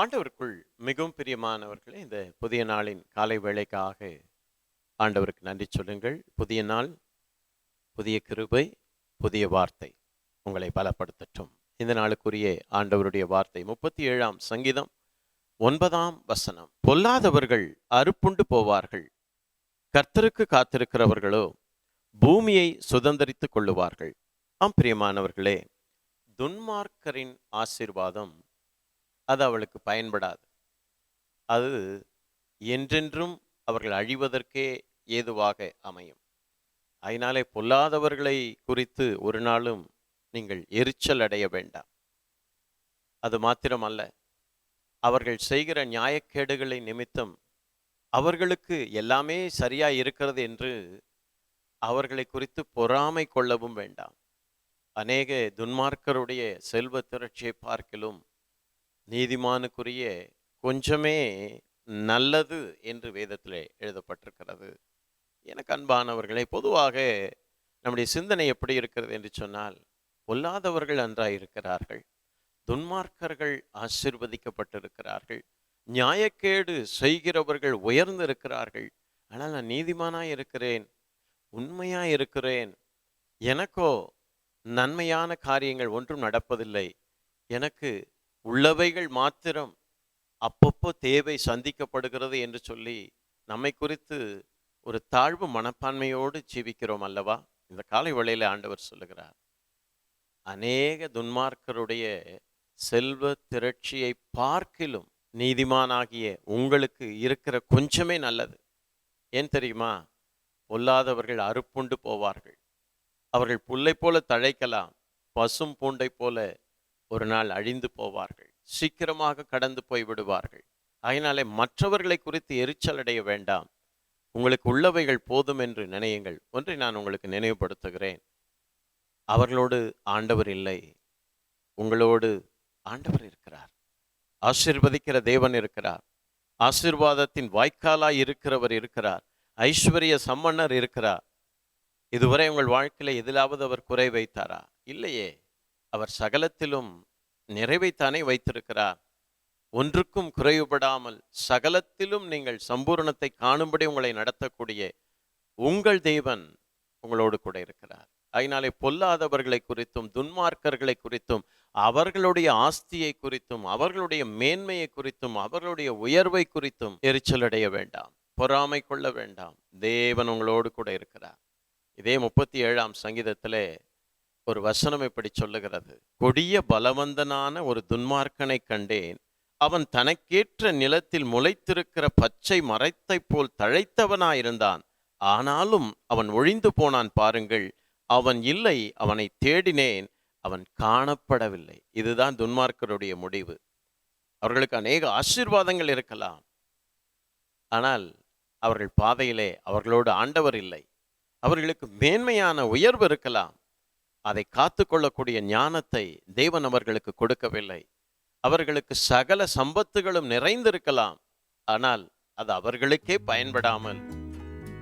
ஆண்டவருக்குள் மிகவும் பிரியமானவர்களே இந்த புதிய நாளின் காலை வேளைக்காக ஆண்டவருக்கு நன்றி சொல்லுங்கள். புதிய நாள் புதிய கிருபை புதிய வார்த்தை உங்களை பலப்படுத்தட்டும். இந்த நாளுக்குரிய ஆண்டவருடைய வார்த்தை முப்பத்தி ஏழாம் சங்கீதம் ஒன்பதாம் வசனம். பொல்லாதவர்கள் அறுப்புண்டு போவார்கள். கர்த்தருக்கு காத்திருக்கிறவர்களோ பூமியை சுதந்தரித்துக் கொள்ளுவார்கள். ஆம் பிரியமானவர்களே துன்மார்க்கரின் ஆசீர்வாதம் அது அவளுக்கு பயன்படாது. அது என்றென்றும் அவர்கள் அழிவதற்கே ஏதுவாக அமையும். அதனாலே பொல்லாதவர்களை குறித்து ஒரு நாளும் நீங்கள் எரிச்சல் அடைய வேண்டாம். அது மாத்திரமல்ல அவர்கள் செய்கிற நியாயக்கேடுகளை நிமித்தம் அவர்களுக்கு எல்லாமே சரியா இருக்கிறது என்று அவர்களை குறித்து பொறாமை கொள்ளவும் வேண்டாம். அநேக துன்மார்க்கருடைய செல்வ திரட்சியை பார்க்கிலும் நீதிமானுக்குரிய கொஞ்சமே நல்லது என்று வேதத்திலே எழுதப்பட்டிருக்கிறது. எனக்கு அன்பானவர்களே பொதுவாக நம்முடைய சிந்தனை எப்படி இருக்கிறது என்று சொன்னால் பொல்லாதவர்கள் அன்றாயிருக்கிறார்கள். துன்மார்க்கர்கள் ஆசிர்வதிக்கப்பட்டிருக்கிறார்கள். நியாயக்கேடு செய்கிறவர்கள் உயர்ந்து இருக்கிறார்கள் ஆனால் நான் நீதிமானாக இருக்கிறேன் உண்மையாக இருக்கிறேன் எனக்கோ நன்மையான காரியங்கள் ஒன்றும் நடப்பதில்லை. எனக்கு உள்ளவைகள் மாத்திரம் அப்பப்போ தேவை சந்திக்கப்படுகிறது என்று சொல்லி நம்மை குறித்து ஒரு தாழ்வு மனப்பான்மையோடு ஜீவிக்கிறோம் அல்லவா? இந்த காலை வேளையில ஆண்டவர் சொல்லுகிறார் அநேக துன்மார்க்கருடைய செல்வ திரட்சியை பார்க்கிலும் நீதிமானாகிய உங்களுக்கு இருக்கிற கொஞ்சமே நல்லது. ஏன் தெரியுமா? பொல்லாதவர்கள் அறுப்புண்டு போவார்கள். அவர்கள் புல்லை போல தழைக்கலாம் பசும் பூண்டை போல ஒரு நாள் அழிந்து போவார்கள். சீக்கிரமாக கடந்து போய் விடுவார்கள். அதனாலே மற்றவர்களை குறித்து எரிச்சல் அடைய வேண்டாம். உங்களுக்கு உள்ளவைகள் போதும் என்று நினையுங்கள். ஒன்றை நான் உங்களுக்கு நினைவுபடுத்துகிறேன். அவர்களோடு ஆண்டவர் இல்லை. உங்களோடு ஆண்டவர் இருக்கிறார். ஆசிர்வதிக்கிற தேவன் இருக்கிறார். ஆசிர்வாதத்தின் வாய்க்காலாய் இருக்கிறவர் இருக்கிறார். ஐஸ்வர்ய சம்மன்னர் இருக்கிறார். இதுவரை உங்கள் வாழ்க்கையில எதிலாவது அவர் குறை வைத்தாரா? இல்லையே. அவர் சகலத்திலும் நிறைவைத்தானே வைத்திருக்கிறார். ஒன்றுக்கும் குறைவுபடாமல் சகலத்திலும் நீங்கள் சம்பூரணத்தை காணும்படி உங்களை நடத்தக்கூடிய உங்கள் தேவன் உங்களோடு கூட இருக்கிறார். அதனாலே பொல்லாதவர்களை குறித்தும் துன்மார்க்கர்களை குறித்தும் அவர்களுடைய ஆஸ்தியை குறித்தும் அவர்களுடைய மேன்மையை குறித்தும் அவர்களுடைய உயர்வை குறித்தும் எரிச்சல் அடைய வேண்டாம் பொறாமை கொள்ள வேண்டாம். தேவன் உங்களோடு கூட இருக்கிறார். இதே முப்பத்தி ஏழாம் சங்கீதத்திலே ஒரு வசனம் இப்படி சொல்லுகிறது. கொடிய பலவந்தனான ஒரு துன்மார்க்கனை கண்டேன். அவன் தனக்கேற்ற நிலத்தில் முளைத்திருக்கிற பச்சை மரத்தைப் போல் தழைத்தவனாயிருந்தான். ஆனாலும் அவன் ஒழிந்து போனான் பாருங்கள். அவன் இல்லை அவனை தேடினேன். அவன் காணப்படவில்லை. இதுதான் துன்மார்க்கருடைய முடிவு. அவர்களுக்கு அநேக ஆசீர்வாதங்கள் இருக்கலாம். ஆனால் அவர்கள் பாதையிலே அவர்களோடு ஆண்டவர் இல்லை. அவர்களுக்கு மேன்மையான உயர்வு இருக்கலாம். அதை காத்து கொள்ளக்கூடிய ஞானத்தை தேவன் அவர்களுக்கு கொடுக்கவில்லை. அவர்களுக்கு சகல சம்பத்துகளும் நிறைந்திருக்கலாம். ஆனால் அது அவர்களுக்கே பயன்படாமல்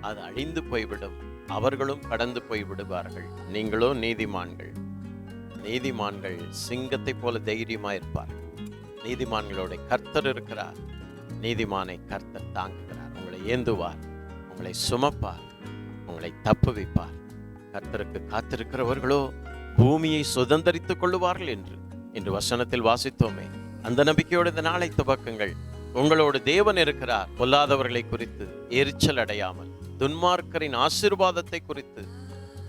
அது அழிந்து போய்விடும். அவர்களும் கடந்து போய் விடுவார்கள். நீங்களோ நீதிமான்கள். நீதிமான்கள் சிங்கத்தை போல தைரியமா இருப்பார்கள் நீதிமான்களோட கர்த்தர் இருக்கிறார். நீதிமானை கர்த்தர் தாங்குகிறார். உங்களை ஏந்துவார். உங்களை சுமப்பார். உங்களை தப்புவிப்பார். கர்த்தருக்கு காத்திருக்கிறவர்களோ பூமியை சுதந்திரித்துக் கொள்ளுவார்கள் என்று இன்று வசனத்தில் வாசித்தோமே. அந்த நம்பிக்கையோடு இந்த நாளை துவக்கங்கள். உங்களோடு தேவன் இருக்கிறார். பொல்லாதவர்களை குறித்து எரிச்சல் அடையாமல் துன்மார்க்கரின் ஆசிர்வாதத்தை குறித்து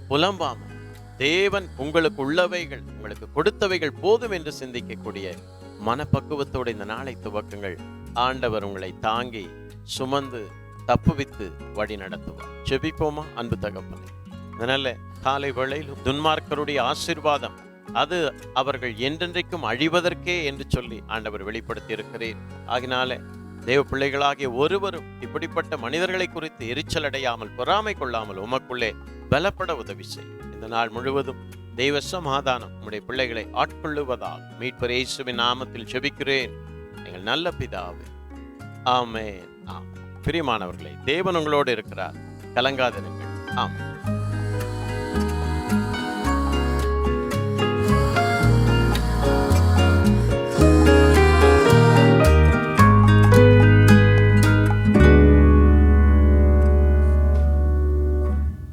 புலம்பாமல் தேவன் உங்களுக்கு உள்ளவைகள் உங்களுக்கு கொடுத்தவைகள் போதும் என்று சிந்திக்கக்கூடிய மனப்பக்குவத்தோடு இந்த நாளை துவக்கங்கள். ஆண்டவர் உங்களை தாங்கி சுமந்து தப்புவித்து வழி நடத்துவார் செபிப்போமா? அன்பு தகப்பனை. அதனால காலை வேளையில் துன்மார்க்கருடைய ஆசிர்வாதம் அது அவர்கள் என்றென்றைக்கும் அழிவதற்கே என்று சொல்லி ஆண்டவர் வெளிப்படுத்தி இருக்கிறேன் ஆகினால தேவ பிள்ளைகளாகிய ஒருவரும் இப்படிப்பட்ட மனிதர்களை குறித்து எரிச்சல் அடையாமல் பொறாமை கொள்ளாமல் உமக்குள்ளே பலப்பட உதவி செய்யும். இந்த நாள் முழுவதும் தெய்வ சமாதானம் உம்முடைய பிள்ளைகளை ஆட்கொள்ளுவதால் மீட்பர் இயேசுவின் நாமத்தில் செபிக்கிறேன் எங்கள் நல்ல பிதாவே ஆமே ஆம் பிரியமானவர்களே தேவன் உங்களோடு இருக்கிறார். கலங்காதிருங்கள். ஆம்